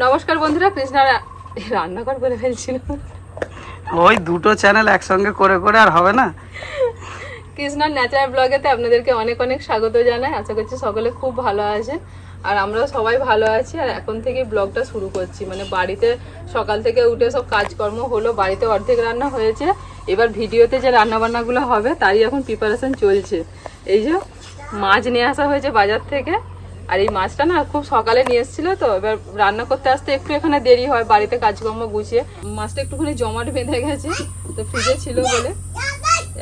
নমস্কার বন্ধুরা কৃষ্ণা রান্নাঘর বলে ফেলছিল। ওই দুটো চ্যানেল একসঙ্গে করে করে আর হবে না? কৃষ্ণার ন্যাচারাল ব্লগেতে আপনাদেরকে অনেক অনেক স্বাগত জানাই। আশা করছি সকলে খুব ভালো আছেন। আর আমরাও সবাই ভালো আছি। আর এখন থেকে ব্লগটা শুরু করছি। মানে বাড়িতে সকাল থেকে উঠে সব কাজকর্ম হলো বাড়িতে অর্ধেক রান্না হয়েছে। এবার ভিডিওতে যে রান্না বান্নাগুলো হবে তারই এখন প্রিপারেশন চলছে। এই যে মাছ নিয়ে আসা হয়েছে বাজার থেকে। আর এই মাছটা না খুব সকালে নিয়ে এসেছিল তো এবার রান্না করতে আসতে একটু এখানে দেরি হয় বাড়িতে কাজকর্ম গুছিয়ে। মাছটা একটুখানি জমাট বেঁধে গেছে তো ফ্রিজে ছিল বলে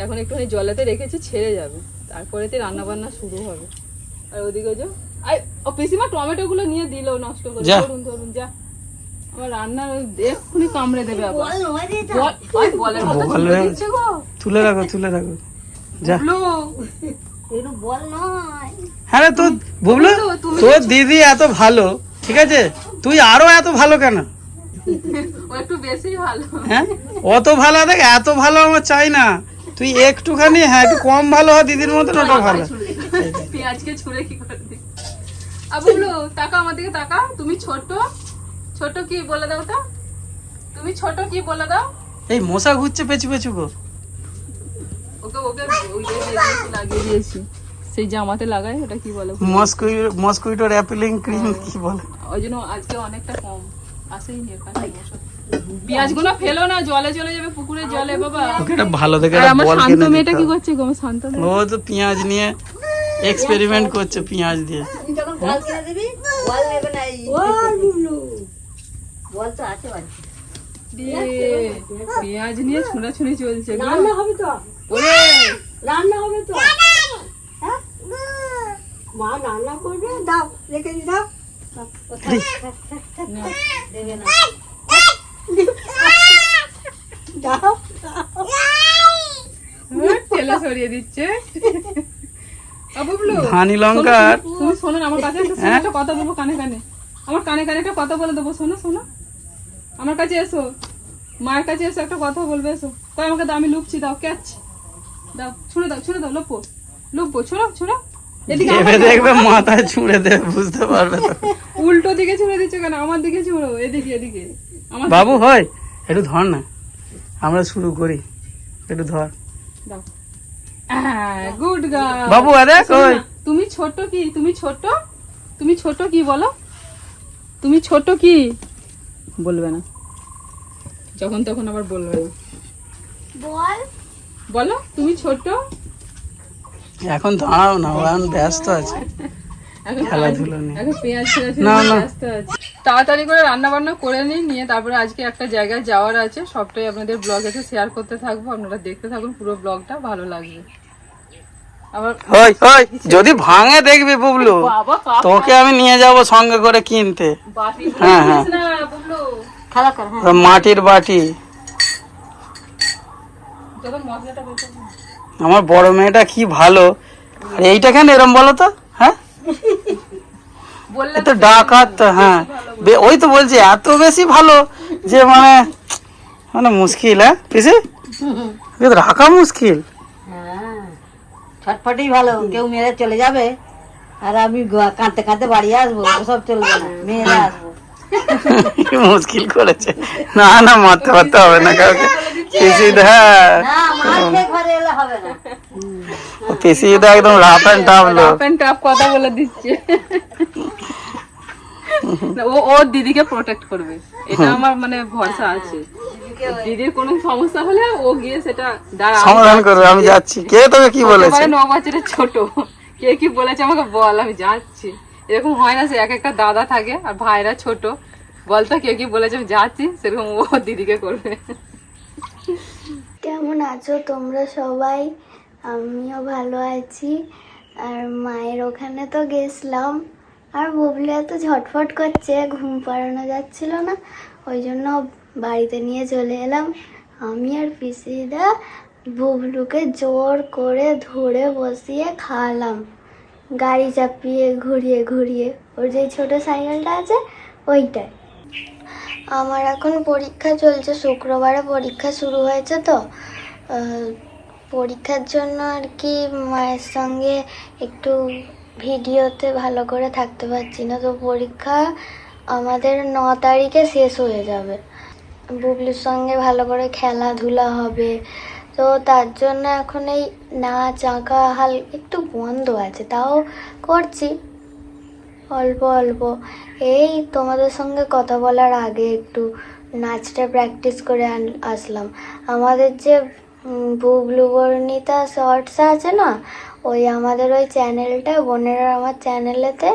এখন একটুখানি জলেতে রেখেছি ছেড়ে যাবে। তারপরেতে রান্না বান্না শুরু হবে। আর ওদিকে যে আই ও পিসিমা টমেটো গুলো নিয়ে দিল নষ্ট করে। ধরুন ধরুন যা। আমার রান্না এক্ষুনি কামড়ে দেবে আবার। তুলে রাখো তুলে রাখো। যা। হ্যাঁ রে তোর বুবলু তোর দিদি এত ভালো ঠিক আছে? তুই আরও এত ভালো কেন? একটু বেশি ভালো। হ্যাঁ? অত ভালো দেখ এত ভালো আমার চাই না। তুই একটুখানি হ্যাঁ একটু কম ভালো হয় দিদির মতন ওটা ভালো। পেঁয়াজকে ছুঁড়ে কি করে দিই আর বুবলু টাকা আমার দিকে টাকা তুমি ছোট। ছোট কি বলে দাও তো? তুমি ছোট কি বলে দাও? এই মশা ঘুরছে পেছু পেছু গো। ওকে ওকে ওই লাগিয়ে দিয়েছি। সেই জামাতে লাগাই ওটা কি বলে? মস্কুইটো মস্কুইটোর অ্যাপিলিং ক্রিম কি বলে? ওই জন্য আজকে অনেকটা কম। আসেই নি পেঁয়াজগুলো ফেলো না জলে চলে যাবে পুকুরের জলে বাবা। ওকে একটা ভালো দেখে একটা বল শান্ত কিনে মেয়েটা কি করছে গো? শান্ত ও তো পেঁয়াজ নিয়ে এক্সপেরিমেন্ট করছে পেঁয়াজ দিয়ে। যখন বল কিনে দিবি বল নেবে না এই বল তো আছে বাড়িতে। পেঁয়াজ নিয়ে ছুঁড়াছুঁড়ি চলছে রান্না হবে তো। ওরে রান্না হবে তো? হ্যাঁ? মা রান্না করবে? দাও রেখে দি দাও। ঠেলে সরিয়ে দিচ্ছে। তুমি শোনো আমার কাছে একটা কথা বলব কানে কানে। আমার কানে কানে একটা কথা বলে দেবো শোনো শোনো। আমার কাছে এসো। মায়ের কাছে এসো একটা কথা বলবে এসো। কই আমাকে দাও আমি লুকছি দাও ক্যাচ। দাও ছুঁড়ে দাও ছুঁড়ে দাও লোপো লোপো ছোড়ো ছোড়ো। এদিকে ভেবে আমার দিকে, দেখবে মাথায় ছুঁড়ে দেবে বুঝতে পারবে তো। উল্টো দিকে ছুঁড়ে দিচ্ছ কেন? আমার দিকে ছুঁড়ো এদিকে এদিকে। আমার বাবু হয় একটু ধর না। আমরা শুরু করি। একটু ধর। দাও। Good girl. বাবু আরে কই? তুমি ছোট কি? তুমি ছোট? তুমি ছোট কি বলো? তুমি ছোট কি? বলবে না। যখন তখন আবার বলবে না। বল। বলো তুমি ছোট? এখন দাঁড়াও না এখন ব্যস্ত আছে। খেলাধুলো নেই এখন পেঁয়াজ না, না। তাড়াতাড়ি করে রান্না বান্না করে নিই নিয়ে তারপরে আজকে একটা জায়গায় যাওয়ার আছে। সবটাই আপনাদের ব্লগেতে শেয়ার করতে থাকব আপনারা দেখতে থাকুন পুরো ব্লগটা ভালো লাগবে। যদি ভাঙে দেখবি বুবলু তোকে আমি নিয়ে যাব সঙ্গে করে কিনতে। হ্যাঁ, হ্যাঁ। হ্যাঁ। মাটির বাটি যত মশলাটা বের করব। আমার বড় মেয়েটা কি ভালো? আর এইটা কেন এরম বলো তো? হ্যাঁ? বললে তো ডাকাত হ্যাঁ। ওই তো বলছি এত বেশি ভালো যে মানে মানে মুশকিল হ্যাঁ? পিসি? রাখা মুশকিল। ছটফটেই ভালো কেউ মেরে চলে যাবে আর আমি কাঁদতে কাঁদতে বাড়ি আসব সব চলবে না মেয়েরা আসব। মুশকিল করেছে। না না মারতে পারতে হবে না কাউকে। পিসি দা হ্যাঁ। না মার খেয়ে ঘরে এলে হবে না। পিসি দা একদম রাফ অ্যান্ড টাফ লোক রাফ এন্ড টাফ কথা বলে দিচ্ছে। না, ও ওর দিদিকে প্রোটেক্ট করবে। এটা আমার মানে ভরসা আছে। দিদির কোনো সমস্যা হলে ও গিয়ে সেটা দাঁড়া সমাধান করবে আমি যাচ্ছি। কে তোকে কি বলেছে? একেবারে ন বছরের ছোট। কে কি বলেছে আমাকে বল আমি যাচ্ছি। এরকম হয় না সে এক একটা দাদা থাকে আর ভাইরা ছোট। বলতো কে কি বলেছে আমি যাচ্ছি সেরকম ও দিদিকে করবে। কেমন আছো তোমরা সবাই? আমিও ভালো আছি। আর মায়ের ওখানে তো গেছিলাম। আর বুবলি এত ঝটফট করছে, ঘুম পাড়ানো যাচ্ছিল না। ওই জন্য বাড়িতে নিয়ে চলে এলাম। আমি আর পিসিদা বুবলুকে জোর করে ধরে বসিয়ে খাওয়ালাম। গাড়ি চাপিয়ে, ঘুরিয়ে ঘুরিয়ে। ওর যে ছোট সাইকেলটা আছে, ওইটাই। আমার এখন পরীক্ষা চলছে, শুক্রবারে পরীক্ষা শুরু হয়েছে তো। পরীক্ষার জন্য আর কি মায়ের সঙ্গে একটু ভিডিওতে ভালো করে থাকতে পারছি না, তো পরীক্ষা আমাদের ন তারিখে শেষ হয়ে যাবে। বুবলির সঙ্গে ভালো করে খেলাধুলা হবে, তো তার জন্য এখন এই নাচ আঁকা হাল একটু বন্ধ আছে, তাও করছি। অল্প অল্প। এই তোমাদের সঙ্গে কথা বলার আগে একটু নাচটা প্র্যাকটিস করে আসলাম। আমাদের যে উম, বুবলু বর্ণিতা শর্টস আছে না ওই আমাদের ওই চ্যানেলটা বোনের আমার চ্যানেলেতে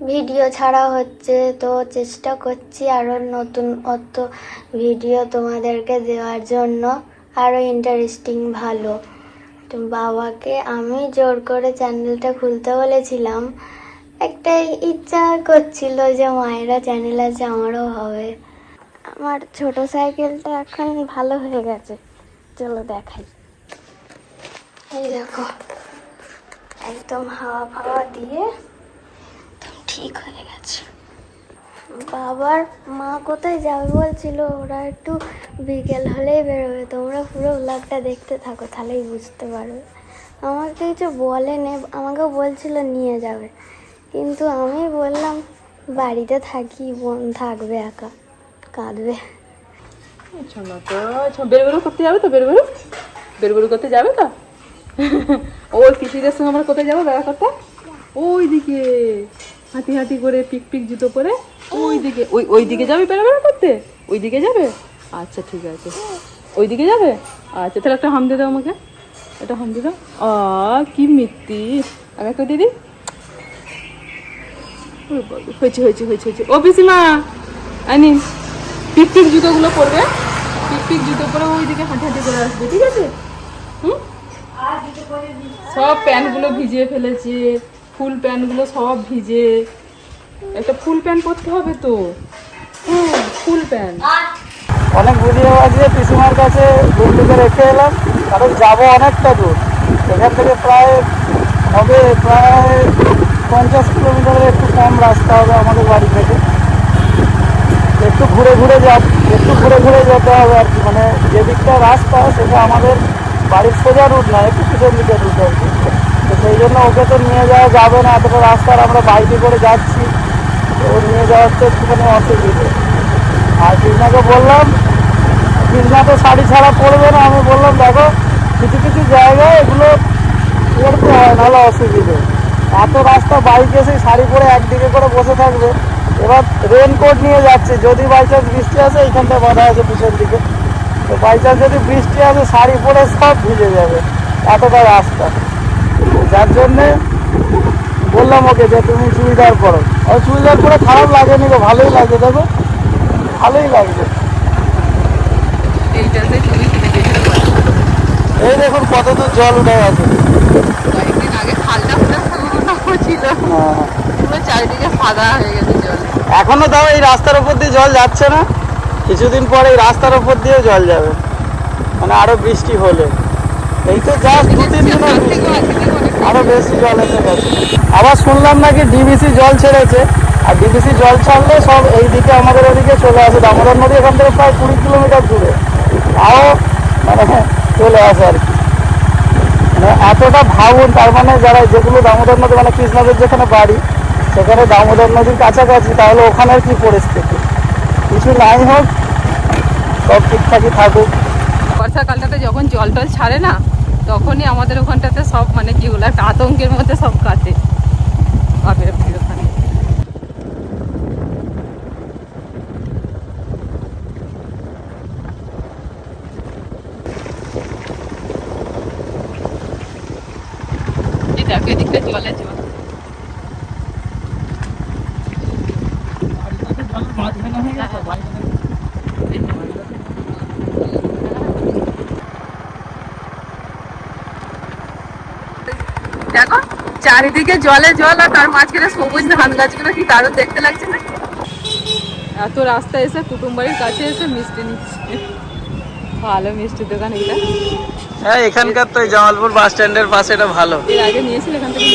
ভিডিও ছাড়া হচ্ছে। তো চেষ্টা করছি আরও নতুন অত ভিডিও তোমাদেরকে দেওয়ার জন্য। আরও ইন্টারেস্টিং ভালো। তো বাবাকে আমি জোর করে চ্যানেলটা খুলতে বলেছিলাম। একটা ইচ্ছা করছিল যে মায়েরা চ্যানেল আছে আমারও হবে। আমার ছোট সাইকেলটা এখন ভালো হয়ে গেছে। চলো দেখাই। এই দেখো, একদম হাওয়া ফাওয়া দিয়ে ঠিক হয়ে গেছে। বাবার মা কোথায় যাবে বলছিল, ওরা একটু বিকেল হলেই বেরোবে। তোমরা পুরো ব্লগটা দেখতে থাকো, তাহলেই বুঝতে পারবে। আমাকে কিছু বলেনি আমাকে বলছিল নিয়ে যাবে। কিন্তু আমি বললাম, বাড়িতে থাকি, বোন থাকবে একা, কাঁদবে। শোনো তো বেরবেরু করতে যাবে তো, বেরবেরু? বেরবেরু করতে যাবে তো? ওই পিসিদের সঙ্গে আমরা কোথায় যাব দেখা করতে? ওই দিকে হাঁটি হাঁটি করে পিক পিক জুতো পরে ওই দিকে ওই ওই দিকে যাবে বেরোবেরু করতে? ওই দিকে যাবে? আচ্ছা ঠিক আছে। ওই দিকে যাবে? আচ্ছা তাহলে একটা হাম দিয়ে দাও আমাকে। একটা হাম দিয়ে দাও। আ কি মিত্তি। আমি একটা দিদি হয়েছে হয়েছে হয়েছে হয়েছে। ও পিসিমা আনি পিকপিক জুতোগুলো পরবে পিকপিক জুতো পরে ওইদিকে হাঁটি হাঁটি করে আসবে, ঠিক আছে? হুম? সব প্যান্টগুলো ভিজিয়ে ফেলেছে, ফুল প্যান্টগুলো সব ভিজে। একটা ফুল প্যান্ট পরতে হবে তো। হ্যাঁ ফুল প্যান্ট। অনেক ভিডিও বাজিয়ে পিসিমার কাছে বন্ধুকে রেখে এলাম, কারণ যাব অনেকটা দূর। এখান থেকে প্রায় হবে, প্রায় পঞ্চাশ কিলোমিটারের একটু কম রাস্তা হবে আমাদের বাড়ি থেকে। একটু ঘুরে ঘুরে যা একটু ঘুরে ঘুরে যেতে হবে আর কি। মানে যে দিকটা রাস্তা, সেটা আমাদের বাড়ির সোজা রুট না, একটু দিকের রুট আর কি। তো সেই জন্য ওকে তো নিয়ে যাওয়া যাবে না, এতটা রাস্তার আমরা বাইকে করে যাচ্ছি। ও নিয়ে যাওয়ার তো একটুখানি অসুবিধে। আর কৃষ্ণাকে বললাম কৃষ্ণা তো শাড়ি ছাড়া পরবে না। আমি বললাম, দেখো, কিছু কিছু জায়গায় এগুলো পরতে হয়, নাহলে অসুবিধে। এত রাস্তা বাইকে এসে শাড়ি পরে একদিকে করে বসে থাকবে। এবার রেনকোট নিয়ে যাচ্ছে। যদি বাই চান্স বৃষ্টি আসে এইখানটা বাধা আছে পিছন দিকে। তো বাই চান্স যদি বৃষ্টি আসে শাড়ি পরে সব ভিজে যাবে। এতটা রাস্তা। যার জন্যে বললাম ওকে যে তুমি চুড়িদার পরো। আর চুড়িদার পরে খারাপ লাগেনি গো ভালোই লাগে দেখো ভালোই লাগবে এই দেখুন কত দূর জল উঠে গেছে কয়েকদিন আগে খালটা পুরো ছিল। চারিদিকে সাদা হয়ে গেছে জল। এখনও তাও এই রাস্তার উপর দিয়ে জল যাচ্ছে না। কিছুদিন পরে এই রাস্তার উপর দিয়েও জল যাবে। মানে আরও বৃষ্টি হলে। এই তো জাস্ট দু, তিন দিন আরও বেশি জল এসে গেছে। আবার শুনলাম নাকি ডিবিসি জল ছেড়েছে। আর ডিবিসি জল ছাড়লে সব এই দিকে আমাদের ওদিকে চলে আসে। দামোদর নদী এখান থেকে প্রায় কুড়ি কিলোমিটার দূরে। তাও মানে চলে আসে আর কি। মানে এতটা ভাবুন, তার মানে যারা যেগুলো দামোদর নদী মানে কৃষ্ণদের যেখানে বাড়ি, সেখানে দামোদর নদীর কাছাকাছি, তাহলে ওখানের কি পরিস্থিতি? কিছু নাই হোক, সব ঠিকঠাকই থাকুক। বর্ষাকালটাতে যখন জল টল ছাড়ে না, তখনই আমাদের ওখানটাতে সব মানে কি বলে, একটা আতঙ্কের মধ্যে সব কাটে। এই দেখো এদিকটা জল দেখো, চারিদিকে জলে জল আর তার মাঝখানে সবুজ ধান গাছগুলো কি দারুণ দেখতে লাগছে না এত রাস্তা এসে কুটুম্বাড়ির কাছে এসে মিষ্টি নিচ্ছে। ভালো মিষ্টির দোকান এটা। হ্যাঁ এখানকার তো জামালপুর বাস স্ট্যান্ডের পাশে এটা ভালো। এর আগে নিয়েছিল এখান থেকে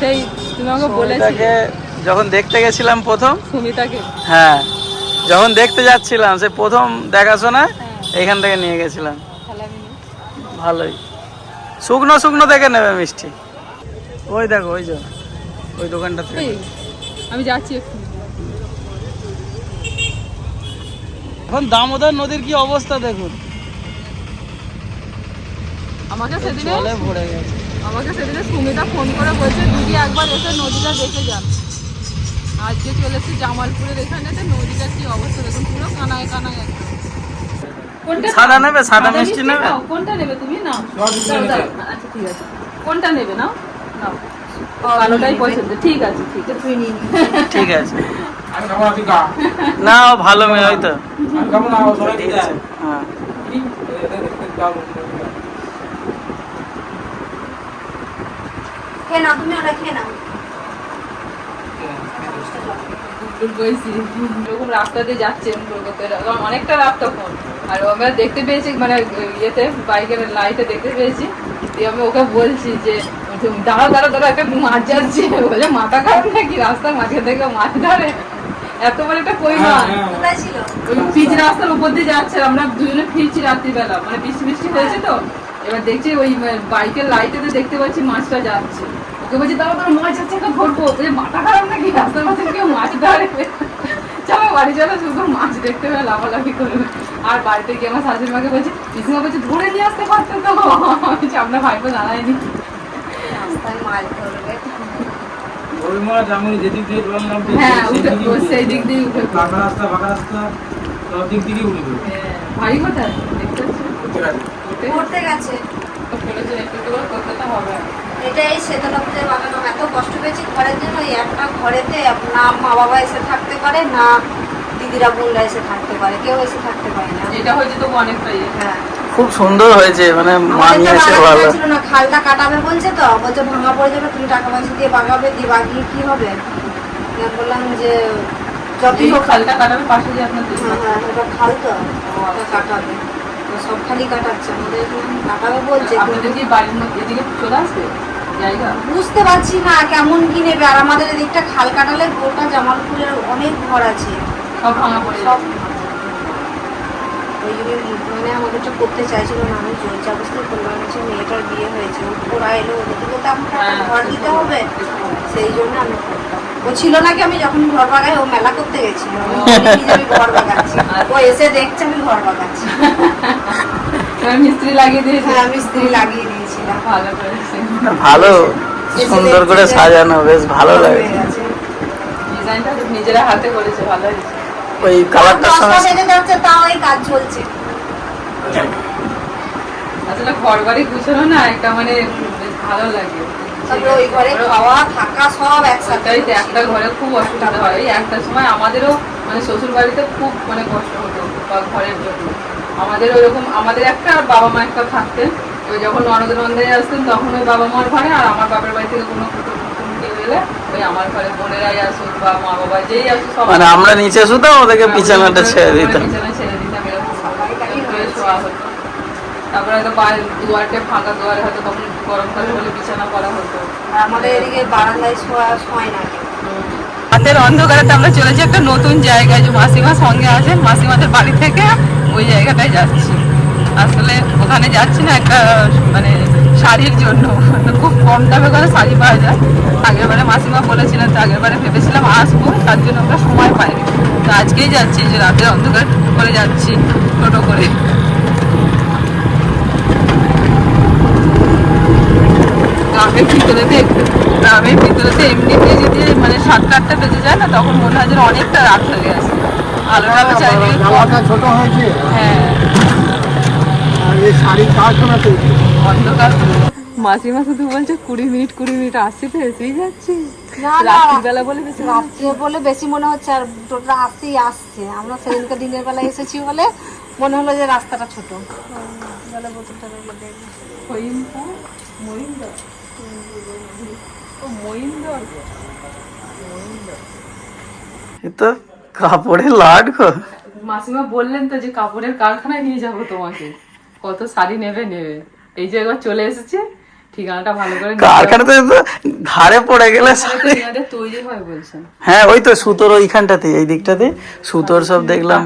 সেই তুমি আমাকে বলেছিলে। যখন দেখতে গেছিলাম প্রথম সুমিতাকে? হ্যাঁ যখন দেখতে যাচ্ছিলাম সে প্রথম দেখাশোনা এখান থেকে নিয়ে গেছিলাম। ভালোই। শুকনো শুকনো দেখে নেবে মিষ্টি। ওই দেখো ওই যে ওই দোকানটা থেকে। আমি যাচ্ছি এখন দামোদর নদীর কি অবস্থা দেখুন। আমাকে সেদিনে ভরে গেছে আমাকে সেদিনে সুমিতা ফোন করে বলছে দিদি একবার এসে নদীটা দেখে যান আজকে চলে এসেছি জামালপুরের এখানে তো নদীটার কি অবস্থা দেখুন পুরো কানায় কানায় একদম কোনটা সাদা নেবে সাদা মিষ্টি নেবে কোনটা নেবে তুমি না দাও, দাও। আচ্ছা ঠিক আছে কোনটা নেবে নাও নাও কালোটাই পছন্দ ঠিক আছে ঠিক আছে তুই নিয়ে ঠিক আছে না ও ভালো মেয়ে হয়তো হ্যাঁ খেয়ে নাও তুমি ওটা খেয়ে নাও। এরকম রাস্তা দিয়ে যাচ্ছে কলকাতায়। অনেকটা রাত তখন। আর আমরা দেখতে পেয়েছি মানে ইয়েতে বাইকের লাইটে দেখতে পেয়েছি। দিয়ে আমি ওকে বলছি যে দাঁড়া দাঁড়া দাঁড়া একটা মাছ যাচ্ছে। বলে মাথা খারাপ নাকি? রাস্তার মাঝখান থেকে মাছ ধরে। এত বড় একটা কই মাছ ওই পিচ রাস্তার উপর দিয়ে যাচ্ছে। আমরা দুজনে ফিরছি রাত্রিবেলা। মানে বৃষ্টি বৃষ্টি হয়েছে তো। এবার দেখছি ওই বাইকের লাইটে দেখতে পাচ্ছি মাছটা যাচ্ছে। বলছি তাও তোর মাছ যাচ্ছে একটা ধরবো। বলছে মাথা খারাপ নাকি? রাস্তার মাঝে কেউ মাছ ধরে? চলো বাড়ি চলো শুধু মাছ দেখতে পেলে লাফালাফি করবে। আর বাড়িতে গিয়ে আমার শাশুড়ি মাকে বলছি পিসিমা বলছে ধরে নিয়ে আসতে পারতো তো। বলছি, আপনার ভাইপো জানায়নি রাস্তায় মাছ ধরবে। ওই যেদিক দিয়ে বললাম হ্যাঁ হ্যাঁ, ভাই কোথায়? দেখতে পাচ্ছি? আছে গেছে। বলেছে একটু একটু করে করতে তো হবে। এটা এই শীতলা পুজোর এত কষ্ট পেয়েছি ঘরের জন্য এই একটা ঘরেতে না মা বাবা এসে থাকতে পারে না দিদিরা বোনরা এসে থাকতে পারে কেউ এসে থাকতে পারে না। এটা হয়েছে তো অনেকটাই হ্যাঁ। খুব সুন্দর হয়েছে মানে মানিয়েছে বাগান ভালো। ছিল না খালটা কাটাবে বলছে তো বলছে ভাঙা পড়ে যাবে তুমি টাকা পয়সা দিয়ে বাগাবে দিয়ে বাগিয়ে কি হবে? বললাম যে যতই হোক খালটা কাটাবে পাশে যে আপনার হ্যাঁ, হ্যাঁ, এটা খাল তো ওটা কাটাবে। সব খালি কাটাচ্ছে আমাদের কাটাবে বলছে আপনাদের কি বাড়ির মধ্যে এদিকে চলে আসবে? বুঝতে পারছি না কেমন কি নেবে। আর আমাদের এদিকটা খাল কাটালে গোটা জামালপুরের অনেক ঘর আছে। সব ভাঙা পড়ে সব ওই মানে আমাদেরটা করতে চাইছিল না আমি জোর চাবস্তি করলাম। যে মেয়েটার বিয়ে হয়েছে। ওরা এলো। ওদেরকে তো আমাকে হ্যাঁ, ঘর দিতে হবে। সেই জন্য আমি ও ছিল নাকি আমি যখন ঘর বাগাই ও মেলা করতে গেছিল। আমি ঘর বাগাচ্ছি। ও এসে দেখছে আমি ঘর বাগাচ্ছি। মিস্ত্রি লাগিয়ে দিয়েছে। হ্যাঁ আমি স্ত্রী লাগিয়ে দিয়েছিলাম ভালো সুন্দর করে সাজানো বেশ ভালো লাগে। ডিজাইনটা নিজেরা হাতে করেছে ভালো হয়েছে। ওই কালারটার সঙ্গে তাও এই কাজ চলছে। আসলে ঘর বাড়ি গুছানো না একটা মানে ভালো লাগে। ওই ঘরে খাওয়া থাকা সব একসাথে। একটা ঘরে খুব অসুবিধা হয়। একটা সময় আমাদেরও মানে শ্বশুর বাড়িতে খুব মানে কষ্ট হতো বা ঘরের জন্য। আমাদের ওইরকম আমাদের একটা আর বাবা মা একটা থাকতেন। ওই যখন ননদ নন্দাই আসতেন তখন ওই বাবা মার ঘরে আর আমার বাবার বাড়ি থেকে কোনো কেউ এলে ওই আমার ঘরে বোনেরাই আসুক বা মা বাবা যেই আসুক মানে আমরা নিচে শুতাম ওদেরকে বিছানাটা ছেড়ে দিতাম। বিছানা ছেড়ে দিতাম এরকম সবাই হয়ে শোয়া হতো। তারপরে হয়তো দুয়ারটে ফাঁকা দুয়ারে হয়তো তখন গরমকালে হলে বিছানা করা হতো। আমাদের এদিকে বারান্দায় শোয়া না। রাতের অন্ধকারে আমরা চলেছি একটা নতুন জায়গায় যে মাসিমা সঙ্গে আছেন মাসিমাদের বাড়ি থেকে ওই জায়গাটায় যাচ্ছি। আসলে ওখানে যাচ্ছি না একটা মানে শাড়ির জন্য। খুব কম দামে করে শাড়ি পাওয়া যায়। আগের বারে মাসিমা বলেছিলেন তো আগের বারে ভেবেছিলাম আসব তার জন্য আমরা সময় পাইনি। তো আজকেই যাচ্ছি যে রাতের অন্ধকার করে যাচ্ছি টোটো করে। গ্রামের ভিতরেতে গ্রামের ভিতরেতে এমনিতে যদি মানে সাতটা আটটা বেজে যায় না তখন মনে হয় যেন অনেকটা রাত হয়ে গেছে। আলোটা তো চারিদিকে ছোট হয়েছে। হ্যাঁ আর এই শাড়ি কারখানা তৈরি অন্ধকার মাসিমা শুধু বলছে কুড়ি মিনিট কুড়ি মিনিট আসছি তো এসেই যাচ্ছি। রাত্রিবেলা বলে বেশি রাত্রে বলে বেশি মনে হচ্ছে আর টোটো আসতেই আসছে। আমরা সেদিনকে দিনের বেলা এসেছি বলে মনে হলো যে রাস্তাটা ছোট। বলে বোতলটা রেখে দেখি। মহিন্দর। মহিন্দর এ তো কাপড়ের লাট মাসিমা বললেন তো যে কাপড়ের কারখানায় নিয়ে যাব তোমাকে। কত শাড়ি নেবে নেবে। এই যে একবার চলে এসেছে ঠিকানাটা ভালো করে কারখানাতে ঘাড়ে পড়ে গেলে তৈরি হয় বলছেন হ্যাঁ ওই তো সুতোর ওইখানটাতে এই দিকটাতে। সুতোর সব দেখলাম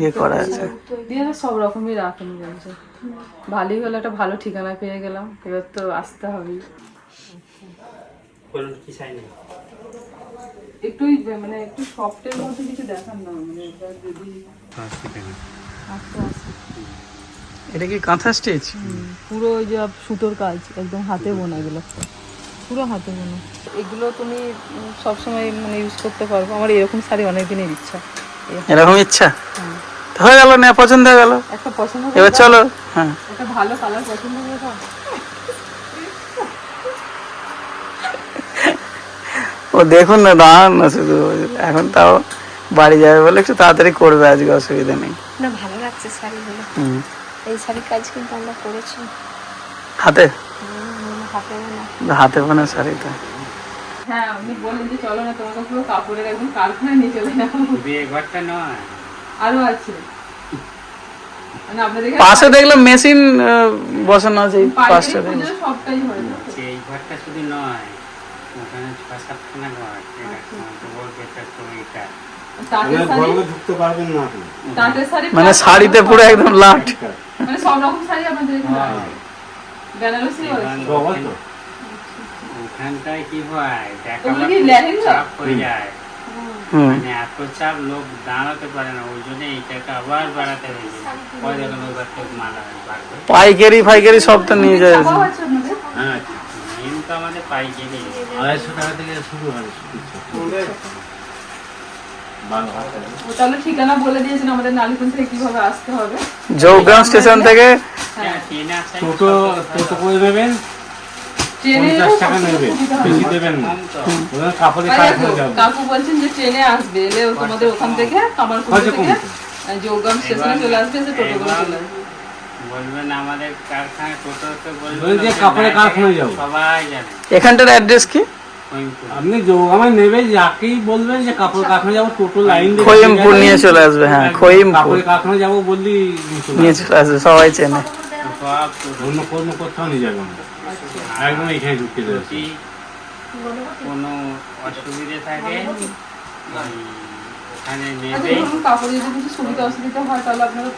ইয়ে করা আছে। দিয়ে সব রকমই রাখেন বলছে। ভালোই হলো একটা ভালো ঠিকানা পেয়ে গেলাম এবার তো আসতে হবে একটু মানে একটু সফটের মধ্যে কিছু দেখান না মানে যদি আস্তে আস্তে। এটা কি কাঁথা স্টেজ পুরো ওই যে সুতোর কাজ একদম হাতে বোনা এগুলো। পুরো হাতে বোনা। এগুলো তুমি সবসময় মানে ইউজ করতে পারব। আমার এরকম শাড়ি অনেক দিনের ইচ্ছা। এরকম ইচ্ছা? হয়ে গেল না পছন্দ হয়ে গেল? একটা পছন্দ এবার চলো হ্যাঁ। একটা ভালো কালার পছন্দ দাও ও দেখুন না দাঁড়ান না শুধু। এখন তাও বাড়ি যাবে বলে একটু তাড়াতাড়ি করবে আজকে অসুবিধা নেই। না ভালো লাগছে শাড়িগুলো। হুম। এই কাজ কিন্তু আমরা করেছি। হাতে? হাতে বোনা। হাতে বোনা শাড়ি তো। হ্যাঁ আপনি বলেন যে চলো না তোমাকে পুরো কাপড়ের একদম কারখানায় নিয়ে চলে যাব। বিয়ে ঘরটা নয়। আরও আছে। মানে পাশে দেখলাম মেশিন বসানো আছে সবটাই হয় এই ঘরটা শুধু নয় ওখানে ছ সাতখানা ঘর বলবে এটা। মানে শাড়িতে পুরো একদম লাট। মানে সব রকম শাড়ি আপনাদের এখানে বেনারসি ওখানটায় কি হয়? দেখা? চাপ হয়ে যায়। মানে এত চাপ লোক দাঁড়াতে পারে না ওই জন্য এইটাকে আবার বাড়াতে হয়েছে পাইকারি ফাইকারি সব তো নিয়ে যায়। হ্যাঁ মেন তো আমাদের পাইকারি। আড়াইশো টাকা থেকে শুরু হয়। ও তাহলে ঠিকানা বলে দিয়েছেন আমাদের নালিকুন থেকে কীভাবে আসতে হবে? জৌগ্রাম স্টেশন থেকে টোটো টোটো করে নেবেন পঞ্চাশ টাকা নেবে বেশি দেবেন না। কাপড়ে কাকু বলছেন যে ট্রেনে আসবে এলে তোমাদের ওখান থেকে জৌগ্রাম স্টেশনে চলে আসবে এসে টোটো করে চলে আসবে। যে এখানটার অ্যাড্রেস কি। আপনি যোগামে নেবে যাকেই বলবেন যে কাপড় কারখানা যাব টোটো লাইন খইমপুর নিয়ে চলে আসবে হ্যাঁ খইমপুর কাপড় কারখানা যাব বললি নিয়ে চলে আসবে। সবাই চেনে। অন্য কোনো কোথাও নিয়ে যাবেন না একদম এখানে ঢুকতে দেবে কোনো অসুবিধে থাকে? ওখানে আচ্ছা নেবে কাপড়ে যদি কিছু সুবিধা অসুবিধা হয় তাহলে আপনারা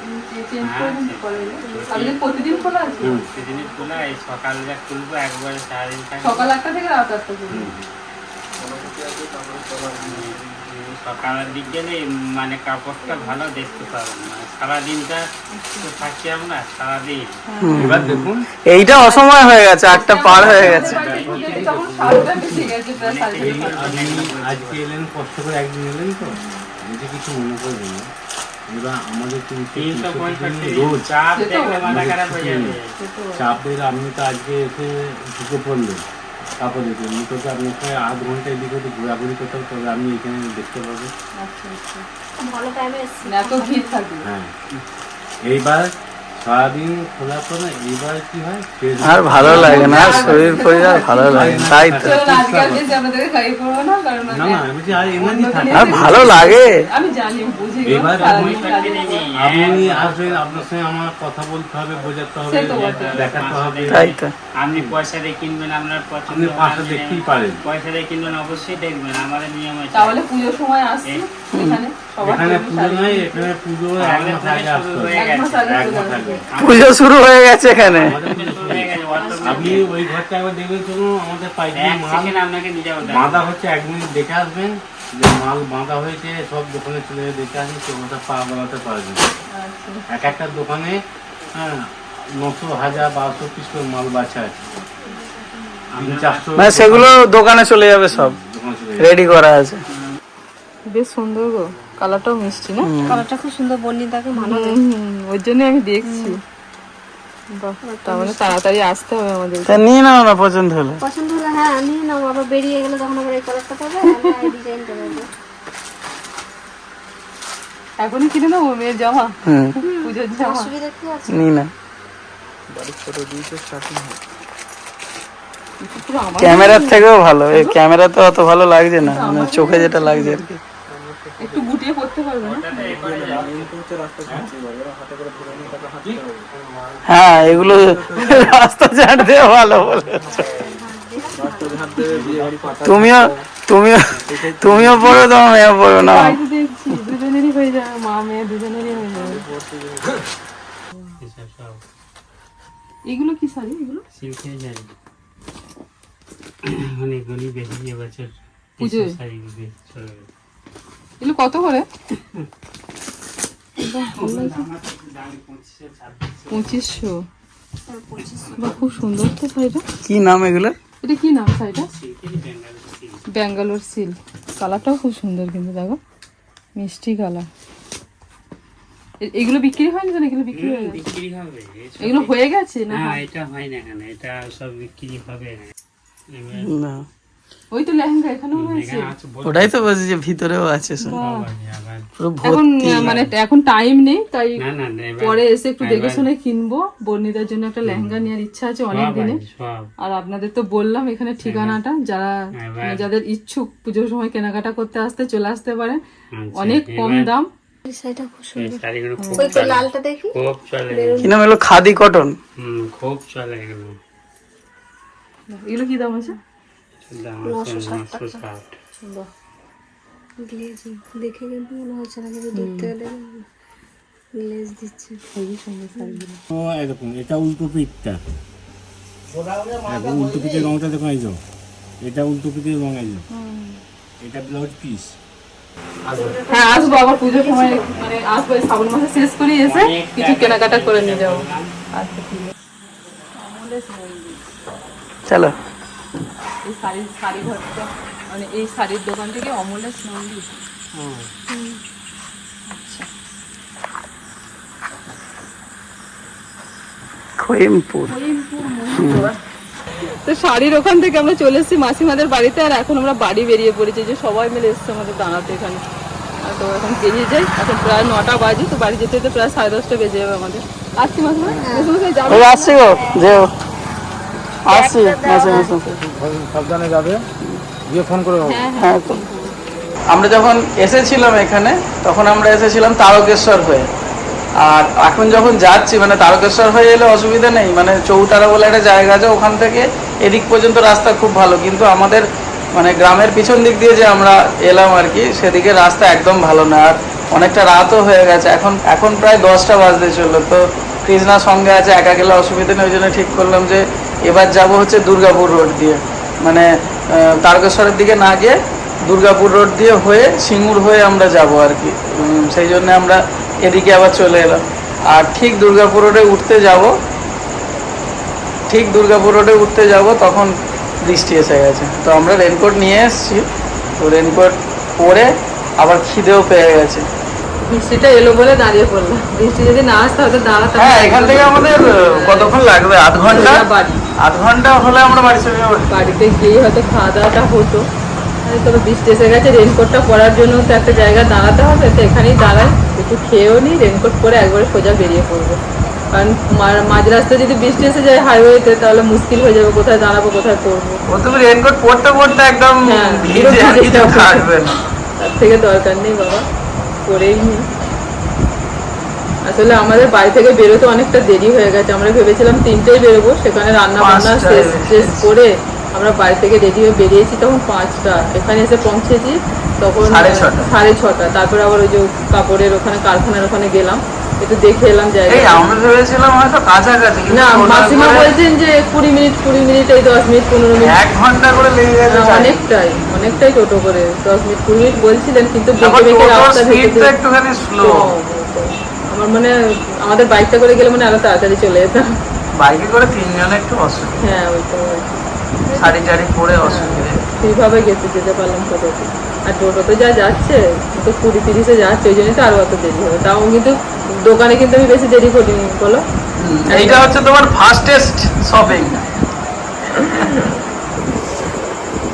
চেঞ্জ করে দিতে পারেন আপনাদের প্রতিদিন খোলা আছে? সেদিনই খোলা এই সকালে খুলবো একবারে সারাদিন সকাল আটটা থেকে রাত আটটা পর্যন্ত। সকালের দিক গেলে মানে কাপড়টা ভালো দেখতে পাবেন। মানে সারাদিনটা তো থাকি আমরা সারাদিন। এবার দেখুন। এইটা অসময় হয়ে গেছে আটটা পার হয়ে গেছে। আজকে এলেন কষ্ট করে একদিন এলেন তো? আমি যে কিছু মনে করবে না। এবার আমাদের কিন্তু রোজ। চাপ তো আপনি তো আজকে এসে ঢুকে পড়লেন তারপরে এমনি তো আপনাকে আধ ঘণ্টা এদিকে ওদিক ঘোরাঘুরি করতে হবে তবে আপনি এখানে দেখতে পাবেন আচ্ছা, আচ্ছা। ভালো টাইমে এসেছি। না, এত ভিড় থাকে। হ্যাঁ। এইবার সারাদিন এইবার কি হয়? আর ভালো লাগে না আর শরীর ফরীর আর ভালো লাগে তাই তো। আর ভালো লাগে। আমি জানি বুঝে এবার আপনি আসবেন আপনার সঙ্গে আমার কথা বলতে হবে বোঝাতে হবে। দেখাতে হবে। তাই তো। আপনি পয়সা দিয়ে কিনবেন আপনার পছন্দ আপনি দেখতেই পারেন? পয়সা দিয়ে কিনবেন অবশ্যই দেখবেন আমাদের নিয়ম আছে। তাহলে পুজোর সময় আসছি এখানে সবার এখানে পুজো নয় এখানে পুজো এক মাস আগে আসতে হয়ে এক মাস গেছে আগে। পুজো শুরু হয়ে গেছে এখানে আমাদের পুজো শুরু হয়ে গেছে। আপনি ওই ঘরটা একবার দেখবেন চলুন আমাদের পাইকারি মাল আপনাকে নিয়ে যাব বাঁধা হচ্ছে এক মিনিট দেখে আসবেন যে মাল বাঁধা হয়েছে সব দোকানে চলে দেখে আসবেন কেউ ওটা পা বাড়াতে পারবেন আচ্ছা। এক একটা দোকানে হ্যাঁ নশো হাজার বারোশো পিস করে মাল বাছা আছে মানে সেগুলো দোকানে চলে যাবে সব। রেডি করা আছে বেশ সুন্দর গো কালারটাও মিষ্টি না? কালারটা খুব সুন্দর মানাবে হুম, ওই জন্য আমি দেখছি। মানে তাড়াতাড়ি আসতে হবে আমাদের। তা নিয়ে নাও না পছন্দ হলে। পছন্দ হলে হ্যাঁ নিয়ে নাও আবার বেরিয়ে গেলে তখন আবার এই কালারটা পাবে আমি ডিজাইনটা পাবো এখনই কিনে নেব মেয়ের জামা? হুম। পুজোর জামা? অসুবিধা কি আছে? নিই না পুরো আমার ক্যামেরার থেকেও ভালো। এই ক্যামেরা তো অত ভালো লাগছে না মানে চোখে যেটা লাগছে আর কি। একটু গুটিয়ে পড়তে পারবে না? হ্যাঁ এগুলো রাস্তা ঝাড় দিয়ে ভালো বলেছ তুমিও তুমিও তুমিও পড়ো তোমার মেয়েও পড়ো না দুজনেরই হয়ে যাবে মা মেয়ে দুজনেরই হয়ে যাবে। এগুলো কি শাড়ি এগুলো? সিল্কের জানি অনেকগুলি বেশি এবছর? কিছু শাড়ি চলে গেছে। এগুলো কত করে? পঁচিশশো। বা খুব সুন্দর তো শাড়িটা। কি নাম এগুলো? এটা কি নাম শাড়িটা? ব্যাঙ্গালোর সিল্ক। কালারটাও খুব সুন্দর কিন্তু দেখো। মিষ্টি কালার। এগুলো বিক্রি হয়নি তো এগুলো বিক্রি হয়ে বিক্রি হবে। এগুলো হয়ে গেছে না? না এটা হয় না এখানে এটা সব বিক্রি হবে। না। ওই তো লেহেঙ্গা এখানেও বড় ওটাই তো বলছি যে ভিতরেও আছে এখন মানে এখন টাইম নেই তাই পরে এসে একটু দেখে শুনে কিনবো। বর্ণিতার জন্য একটা লেহেঙ্গা নেওয়ার ইচ্ছা আছে অনেক দিনে। আর আপনাদের তো বললাম এখানে ঠিকানাটা যারা মানে যাদের ইচ্ছুক পুজোর সময় কেনাকাটা করতে আসতে চলে আসতে পারে আচ্ছা, অনেক কম দাম। খাদি কটন। খুব চলে এগুলো কি দাম আছে? গ্লেজি দেখে কিন্তু মনে হচ্ছে না কিন্তু দেখতে গেলে গ্লেজ দিচ্ছে। খুবই সুন্দর শাড়িগুলো ও এরকম এটা উল্টো পিঠটা। উল্টো পিঠের রংটা দেখো এই এটা উল্টো পিঠের রং এই এটা ব্লাউজ পিস হ্যাঁ আসব আবার পুজোর সময় মানে আসব শ্রাবণ মাসে শেষ করে এসে কিছু কেনাকাটা করে নিয়ে যাব। আচ্ছা ঠিক আছে। চলো। এই শাড়ি শাড়ি ঘরটা মানে এই শাড়ির দোকান থেকে অমলেশ তো শাড়ির ওখান থেকে আমরা চলে এসেছি মাসিমাদের বাড়িতে আর এখন আমরা বাড়ি বেরিয়ে পড়েছি যে সবাই মিলে এসছে আমাদের দাঁড়াতে এখানে। তো এখন বেরিয়ে যাই এখন প্রায় নটা বাজে তো বাড়ি যেতে যেতে প্রায় সাড়ে দশটা বেজে যাবে আমাদের। আসছি মাসিমা মাসিমা যাব আসছি গো যেও। আসছি মাসে মাসে সাবধানে যাবে গিয়ে ফোন করে হ্যাঁ আমরা যখন এসেছিলাম এখানে তখন আমরা এসেছিলাম তারকেশ্বর হয়ে। আর এখন যখন যাচ্ছি মানে তারকেশ্বর হয়ে এলে অসুবিধা নেই। মানে চৌতারা বলে একটা জায়গা আছে ওখান থেকে এদিক পর্যন্ত রাস্তা খুব ভালো। কিন্তু আমাদের মানে গ্রামের পিছন দিক দিয়ে যে আমরা এলাম আর কি সেদিকে রাস্তা একদম ভালো না। আর অনেকটা রাতও হয়ে গেছে। এখন এখন প্রায় দশটা বাজতে চলল। তো কৃষ্ণা সঙ্গে আছে একা গেলে অসুবিধা নেই। ওই জন্য ঠিক করলাম যে এবার যাব হচ্ছে দুর্গাপুর রোড দিয়ে। মানে তারকেশ্বরের দিকে না গিয়ে দুর্গাপুর রোড দিয়ে হয়ে সিঙ্গুর হয়ে আমরা যাব আর কি। সেই জন্য আমরা এদিকে আবার চলে এলাম। আর ঠিক দুর্গাপুর রোডে উঠতে যাব, ঠিক দুর্গাপুর রোডে উঠতে যাব, তখন বৃষ্টি এসে গেছে। তো আমরা রেনকোট নিয়ে এসেছি। তো রেনকোট পরে আবার খিদেও পেয়ে গেছে। বৃষ্টিটা এলো বলে দাঁড়িয়ে পড়লাম। বৃষ্টি যদি না আসতে হয়তো দাঁড়াতে হ্যাঁ এখান থেকে আমাদের কতক্ষণ লাগবে? আধ ঘণ্টা? বাড়ি। আধ ঘণ্টা হলে আমরা বাড়ি চলে যাব। বাড়িতে গিয়ে হয়তো খাওয়া দাওয়াটা হতো তবে বৃষ্টি এসে গেছে রেনকোটটা পরার জন্য তো একটা জায়গায় দাঁড়াতে হবে তো এখানেই দাঁড়াই একটু খেয়েও নিই রেনকোট পরে একবারে সোজা বেরিয়ে পড়ব। কারণ মাঝ রাস্তায় যদি বৃষ্টি এসে যায় হাইওয়েতে তাহলে মুশকিল হয়ে যাবে কোথায় দাঁড়াবো কোথায় করব ও তুমি রেনকোট পরতে পরতে একদম হ্যাঁ, ভিজে। থাকবে না। তার থেকে দরকার নেই বাবা। করেই নি আসলে আমাদের বাড়ি থেকে বেরোতে অনেকটা দেরি হয়ে গেছে। আমরা ভেবেছিলাম তিনটেই বেরোবো সেখানে রান্না বান্না শেষ শেষ করে আমরা বাড়ি থেকে রেডি হয়ে বেরিয়েছি তখন পাঁচটা। এখানে এসে পৌঁছেছি তখন সাড়ে ছটা। সাড়ে ছটা। তারপরে আবার ওই যে কাপড়ের ওখানে কারখানার ওখানে গেলাম। একটু দেখে এলাম এই আমরা ভেবেছিলাম হয়তো কাছাকাছি না মাসিমা বলছেন যে কুড়ি মিনিট কুড়ি মিনিট এই দশ মিনিট পনেরো মিনিট। এক ঘণ্টা করে লেগে গেছে অনেকটাই অনেকটাই টোটো করে দশ মিনিট কুড়ি মিনিট বলছিলেন কিন্তু বেঁকে বেঁকে রাস্তা একটুখানি স্লো। আমার মানে আমাদের বাইকটা করে গেলে মানে আরও তাড়াতাড়ি চলে যেতাম। বাইকে করে তিনজনে একটু অসুবিধা। হ্যাঁ ওই তো শাড়ি টাড়ি পরে অসুবিধা। সেইভাবে গেছে যেতে পারলাম টোটোতে আর টোটোতে যা যাচ্ছে তো কুড়ি তিরিশে যাচ্ছে ওই জন্যই তো আরও অত দেরি হবে। তাও কিন্তু দোকানে কিন্তু আমি বেশি দেরি করিনি বলো? এইটা হচ্ছে তোমার ফাস্টেস্ট শপিং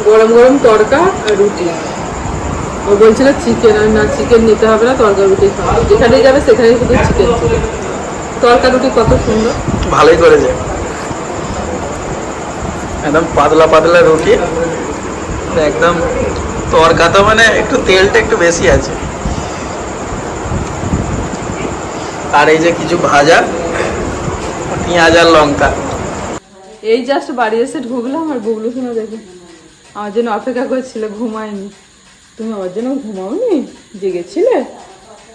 গরম গরম তড়কা আর রুটি। ও বলছিল চিকেন আর না চিকেন নিতে হবে না তড়কা রুটি খাওয়া যেখানে যাবে সেখানে শুধু চিকেন তড়কা রুটি কত সুন্দর। ভালোই করেছে। একদম পাতলা পাতলা রুটি। একদম তরকা তো মানে একটু তেলটা একটু বেশি আছে। আর এই যে কিছু ভাজা পেঁয়াজ আর লঙ্কা। এই জাস্ট বাড়ি এসে ঢুকলাম আর বুবলু শোনা দেখে আমার জন্য অপেক্ষা করছিল ঘুমায়নি। তুমি আমার জন্য ঘুমাওনি? জেগেছিলে?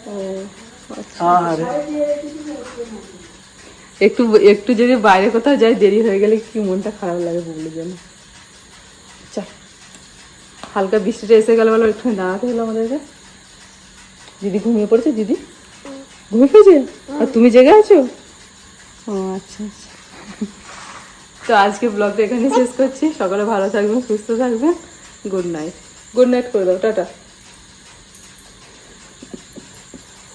ও, আচ্ছা। একটু একটু যদি বাইরে কোথাও যাই দেরি হয়ে গেলে কি মনটা খারাপ লাগে বুবলুর জন্য? হালকা বৃষ্টিটা এসে গেল বলে, একটু দাঁড়াতে হলো আমাদেরকে। দিদি ঘুমিয়ে পড়েছে, দিদি? ঘুমিয়ে পড়েছে? আর তুমি জেগে আছো? ও আচ্ছা আচ্ছা। তো আজকে ব্লগটা এখানে শেষ করছি। সকালে ভালো থাকবেন, সুস্থ থাকবেন। গুড নাইট গুড নাইট করে দাও, টাটা।